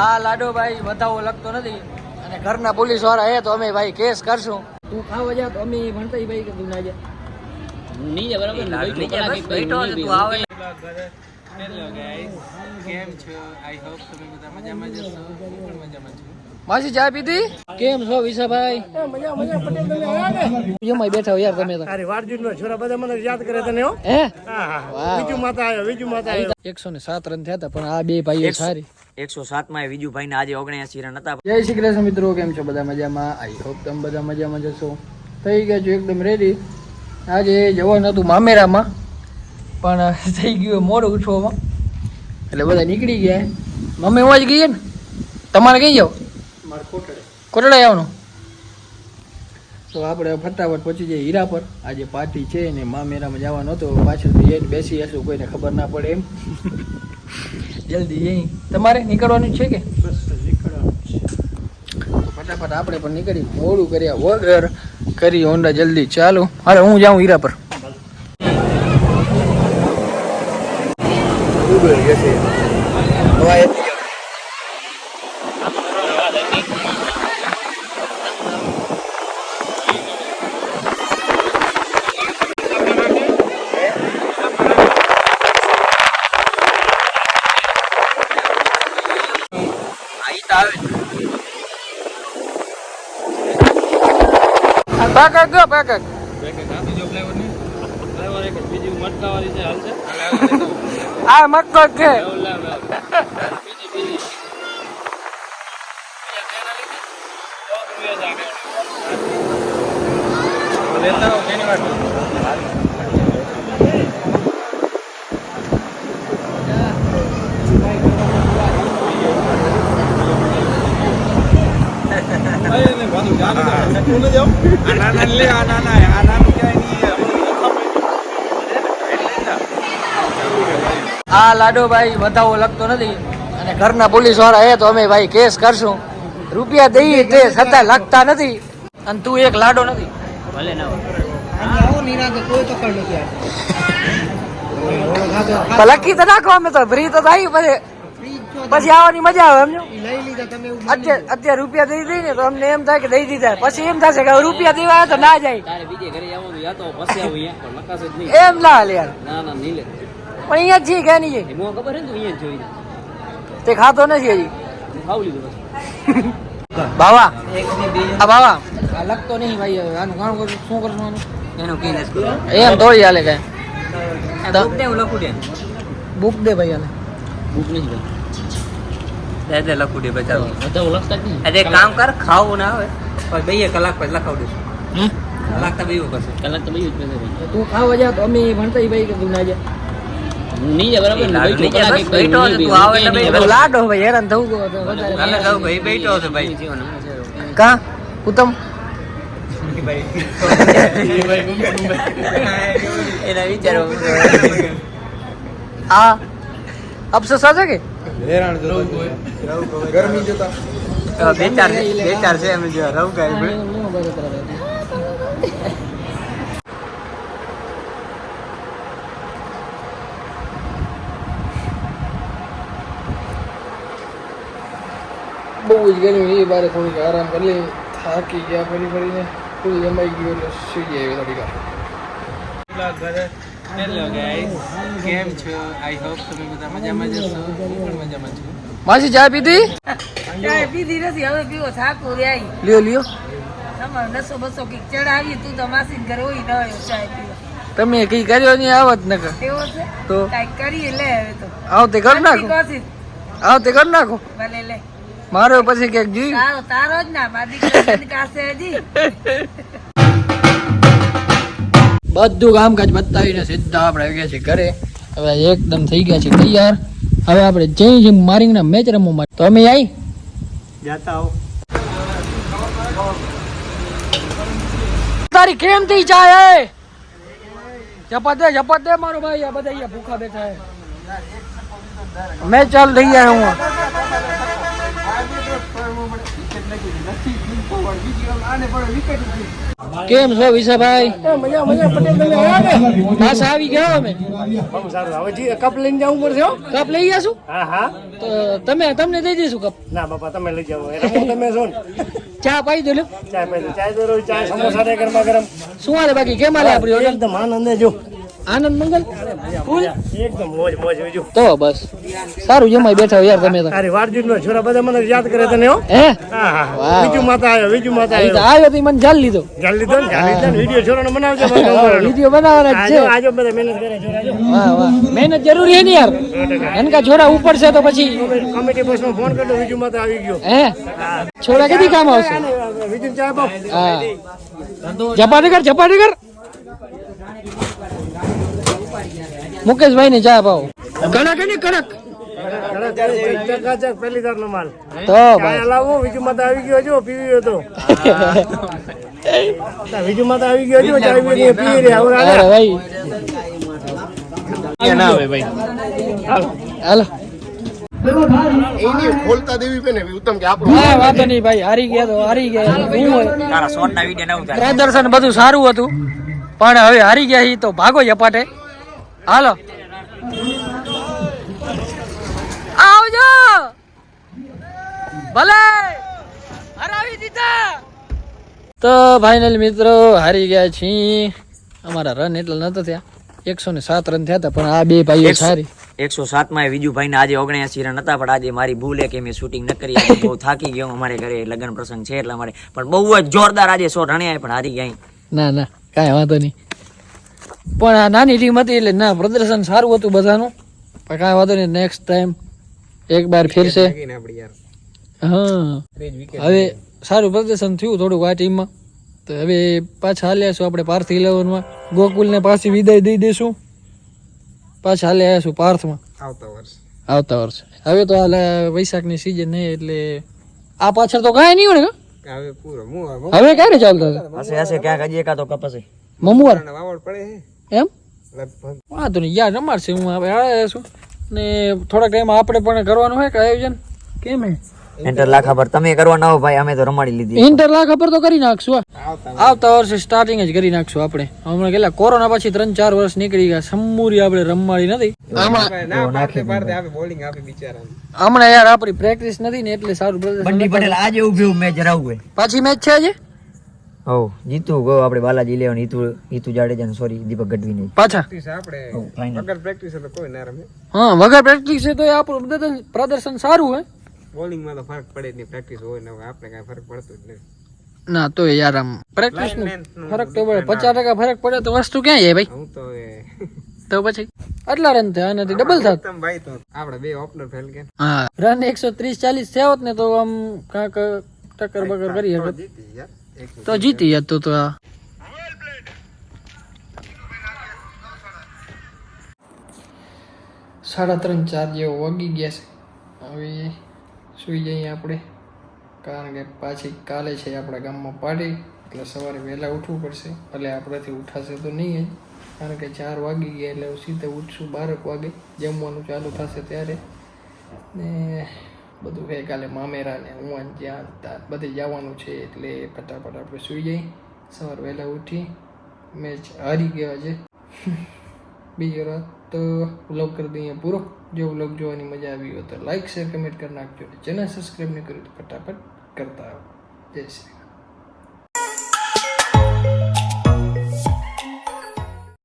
આ લાડો ભાઈ બતાવો લગતો નથી. અને ઘરના પોલીસવાળા હે તો અમે ભાઈ કેસ કરશું. તું ખાવા જા તો અમે ભણતા ભાઈ કે તું ના જા. નહીં જાય બરાબર? બેઠો નહીં કલાક બસ બેઠો છે, તું આવે. હેલો ગાઈસ કેમ છો? આઈ હોપ તમે બધા મજામાં જ હશો. હું પણ મજામાં છું. માસી ચા પીધી? કેમ છો વિશાભાઈ? મજા મજા પટેલ તમે આવ્યા ને? જમાઈ બેઠા યાર તમે તો. અરે વારજુન નો છોરા બધા મને યાદ કરે તને હો. હે. બીજું માતા આવ્યો બીજું માતા આવ્યો. એકસો ને સાત રન થયા હતા પણ આ બે ભાઈઓ સારી. એકસો સાતમાં વિજુભાઈ ને આજે ઓગણસી રન હતા. જય શ્રી કૃષ્ણ મિત્રો કેમ છો બધા મજામાં? આઈ હોપ તમે બધા મજામાં જશો થઈ ગયા છો એકદમ રેડી આજે જવાનું હતું મામેરામાં પણ થઈ ગયું મોડું ઉઠવામાં. એટલે બધા નીકળી ગયા. મમ્મી હું જ ગઈ ને? તમારે કઈ જાવ? મારે કોટડે આવવાનું તો આપણે ફટાફટ પહોંચી જઈએ હીરા પર. આજે પાર્ટી છે ને મામેરામાં જવાનું હતો પાછળથી જઈને બેસી હશું કોઈને ખબર ના પડે એમ. જલ્દી જઈ તમારે નીકળવાનું છે કે? બસ નીકળવાનું છે. ફટાફટ આપણે પણ નીકળી મોડું કર્યા વગર કરી હોન્ડા જલ્દી. ચાલો હાલે હું જાઉં હીરા પર. પાકક ગયો જો છે આ મક્કો કે. લેતા આ લાડો ભાઈ વધાવો લગતો નથી અને ઘરના પોલીસવાળા એ તો અમે ભાઈ કેસ કરશું. રૂપિયા દઈએ તે છતાં લાગતા નથી અને તું એક લાડો નથી. ભલે ના કોઈ લખી તો નાખો અમે તો ફ્રી તો થાય પછી. પછી આવવાની મજા આવે સમજો? લઈ લીધા તમે એવું અત્યારે અત્યારે રૂપિયા દઈ દઈ ને તો અમને એમ થાય કે દઈ દીધા. પછી એમ થશે કે રૂપિયા દેવા તો ના જાય. તારે બીજે ઘરે આવવાનું યા તો પછી આવું અહીંયા પણ લખાશે જ નહીં. એમ ના હાલે યાર. ના ના નહીં લે. પણ અહીંયા જ છીએ કે નહીં ખબર તું અહીંયા જ જોઈ લે. તે ખાતો નથી હજી. બાવા. આ બાવા. આ લખતો નહીં ભાઈ હવે આનું કામ કરું શું કરશું એનું કી નથી એમ થોડી હાલે કઈ. હું લખું દે. બુક દે ભાઈ હાલે. બુક નહીં ભાઈ. દે લખું દે બચાવો આજે એક કામ કર ખાવું ના આવે પણ બે કલાક પછી લખાવ દઈશું કલાક તો બીજું કરશે કલાક તો બીજું જ તો ખાવા જા તો અમે ભણતા ભાઈ કે તું ના જા નહીં બરાબર? બેઠો તું આવે એટલે. લાડો ભાઈ હેરાન થવું ગયો ભાઈ બેઠો છે ભાઈ. કા? ઉત્તમ? એના વિચારો. આ અફસોસ છે કે? બે ચાર બે ચાર છે એમ જો રહું કાંઈ બહુ જ ગરમી એ બારે થોડીક આરામ કરી લઈ થાકી ગયા ફરી ફરીને. ફૂલ જમાઈ ગયું એટલે સુઈ જાય થોડીક વાર. હેલો ગાઈસ કેમ છો? આઈ હોપ તમે બધા મજામાં જ હશો. હું પણ મજામાં છું. માસી ચા પીધી? ચા પીધી નથી. હવે પીવો. થાકો રહી લ્યો લ્યો. તમારે નસો બસો કંઈક ચડાવી તું તો માસી ઘરે હોય ન હોય ચા પીવા. તમે કઈ કર્યો નહીં આવત ન કર તેવો છે? તો? કઈ કરીએ લે હવે તો. આવતે કર નાખો. આવ તે કર નાખો. ભલે લે. મારો પછી ક્યાંક જોઈ તારો તારો જ ના મારી દીકરી કાસે હજી. બધું કામકાજ બતાવીને સીધા આપણે આવી ગયા છીએ ઘરે. હવે એકદમ થઈ ગયા છે તૈયાર. હવે આપણે જઈ જઈ મારીને મેચ રમવા માટે. તો અમે આવી જાતા આવો તારી કેમ થઈ જાય જપત દે જપત દે મારો ભાઈ. આ બધા અહીંયા ભૂખા બેઠા હે. મેચ ચાલ થઈ ગયા હું. નથી આને પડે વિકેટ કેમ છો વિશાભાઈ? મજા મજા પટેલ તમે આવ્યા ને? બસ આવી ગયા અમે. બહુ સારું. હવે જી કપ લઈને જવું પડશે કપ લઈ ગયા હા હા. તો તમે તમને દઈ દઈશું કપ. ના બાપા તમે લઈ જાઓ. એ રમો તમે છો ને ચા પાઈ દો લ્યો. ચા પાઈ ચાય ચા દો ચા સમોસા ને ગરમા ગરમ. શું હાલે બાકી? કેમ હાલે આપણી એકદમ આનંદ જો. આનંદ મંગલ? ફૂલ? એકદમ મોજ મોજ બીજું. તો બસ. સારું જમાઈ બેઠા હો યાર તમે તો. તારી વારજીત નો છોરા બધા મને યાદ કરે તને હો. હે? હા હા. બીજું માતા આવ્યો બીજું માતા આવ્યો. આવ્યો તો મને જાલ લીધો. જાણ લીધો ને? જાણ લીધો વિડિયો છોરાનો બનાવજો વિડિયો બનાવવાના છે. આજો બધા મહેનત કરે છોરા વાહ વાહ. મહેનત જરૂરી હે ને યાર. એનકા છોરા ઉપર છે તો પછી કમિટી બસમાં ફોન કરતો બીજું માતા આવી ગયો. હે? છોરા કદી કામ આવશે? બીજું ચા બાપ હા. ઝપાટી કર ઝપાટી કર મુકેશભાઈ ની ચા ભાવ કડક ને કડક? ચકાચક પહેલી તારનો માલ તો લાવો બીજું માતા આવી ગયો જો પીવી હતો બીજું માતા આવી ગયો જો ચા પીવી પી રહ્યા હવે ભાઈ. ના આવે ભાઈ. હાલો. એની ખોલતા દેવી પડે ઉત્તમ કે આપણું હા વાંધો નહીં ભાઈ હારી ગયા તો હારી ગયા. શું હોય. તારા સોનના વીડિયો ના ઉતાર. પ્રદર્શન બધું સારું હતું પણ હવે હારી ગયા તો ભાગો ઝપાટે હાલો. આવજો. ભલે. હરાવી દીધા. તો ફાઇનલ મિત્રો હારી ગયા છીએ. અમારા રન એટલા નતા થયા. એકસો ને સાત રન થયા હતા પણ આ બે ભાઈઓ સારી. એકસો સાતમાં વિજુભાઈ ને આજે ઓગણસી રન હતા પણ આજે મારી ભૂલ કે મેં શૂટિંગ ન કરી. બહુ થાકી ગયો અમારે ઘરે. લગ્ન પ્રસંગ છે એટલા માટે. પણ બહુ જ જોરદાર આજે સો રણ્યા પણ હારી ગયા ના ના કાંઈ વાંધો નહીં. પણ આ નાની ટીમ હતી એટલે ના પ્રદર્શન સારું હતું બધાનું. પણ કાંઈ વાંધો નહીં નેક્સ્ટ ટાઈમ એક બાર ફેરશે. હા. હવે સારું પ્રદર્શન થયું થોડુંક આ ટીમમાં તો હવે પાછા હાલ્યા છું આપણે પાર્થ ઇલેવનમાં. ગોકુલને પાછી વિદાય દઈ દઈશું. પાછા હાલ્યા છું પાર્થમાં. આવતા વર્ષ. આવતા વર્ષે. હવે તો હાલ વૈશાખની સિઝન નહીં એટલે આ પાછળ તો કાંઈ નહીં હોય હવે પૂરો હું હવે ક્યારે ચાલતા હશે? હશે ક્યાંક હજી એકાદો કપ હશે મમુવાર? વાવડ પડે હે. એમ? વાંધો નહીં યાર રમાડશે હું આપણે આવે છું. ને થોડાક ટાઈમ આપણે પણ કરવાનું હોય કે આયોજન? કેમ હે? ઇન્ટર લાખા પર. તમે કરવાના હો ભાઈ અમે તો રમાડી લીધી ઇન્ટર લાખ ખબર તો કરી નાખશું આવતા વર્ષે. સ્ટાર્ટિંગ જ કરી નાખશું આપણે. હમણાં કેટલા કોરોના પછી ત્રણ ચાર વર્ષ નીકળી ગયા. સમૂરી આપણે રમાડી નથી. હમણાં ના પાડતે પાડતે આપે બોલિંગ આપે બિચારા હમણાં યાર આપણી પ્રેક્ટિસ નથી ને એટલે સારું બંડી પટેલ આજે ઊભી મેચ રમાવું પાછી મેચ છે આજે? હો જીતું ગો આપણે બાલાજી લેવન હિતુ હિતુ જાડેજા ને સોરી દીપક ગઢવી ને પાછા આપણે વગર પ્રેક્ટિસ એટલે કોઈ ના રમે. હા વગર પ્રેક્ટિસ તો આપણું પ્રદર્શન પ્રદર્શન સારું હોય બોલિંગમાં તો ફરક પડે નહીં પ્રેક્ટિસ હોય ને આપણે કઈ ફરક પડતો જ નહીં ના તો યાર આમ પ્રેક્ટિસનું ફરક તો પડે. પચાસ ટકા ફરક પડે તો વસ્તુ ક્યાં જાય ભાઈ? હું તો એ તો પછી? આટલા રન થયા આનાથી ડબલ થાત. ભાઈ તો આપણે બે ઓપનર ફેલ કે હા. રન એકસો ત્રીસ ચાલીસ થયા હોત ને તો આમ કાંક ટક્કર બકર કરી હતી યાર. તો જીતી જાત તો આ. સાડા ત્રણ ચાર જેવો વાગી ગયા છે. હવે સુઈ જઈએ આપણે, કારણ કે પાછી કાલે છે આપણા ગામમાં પાર્ટી એટલે સવારે વહેલા ઉઠવું પડશે. ભલે આપણાથી ઉઠાશે તો નહીં જ કારણ કે ચાર વાગી ગયા એટલે સીધા ઉઠશું બારક વાગે. જમવાનું ચાલુ થશે ત્યારે. ને બધું કંઈ કાલે મામેરા ને હું જ્યાં ત્યાં બધે જવાનું છે એટલે ફટાફટ આપણે સુઈ જઈ સવાર વહેલા ઉઠી મેચ હારી ગયા છે. બીજી રાત તો વ્લોગ કરી દઈએ પૂરો. જો વ્લોગ જોવાની મજા આવી હોય તો લાઇક શેર કમેન્ટ કરી નાખજો ચેનલ સબસ્ક્રાઈબ નહીં કર્યું તો ફટાફટ કરતા આવો. જય શ્રી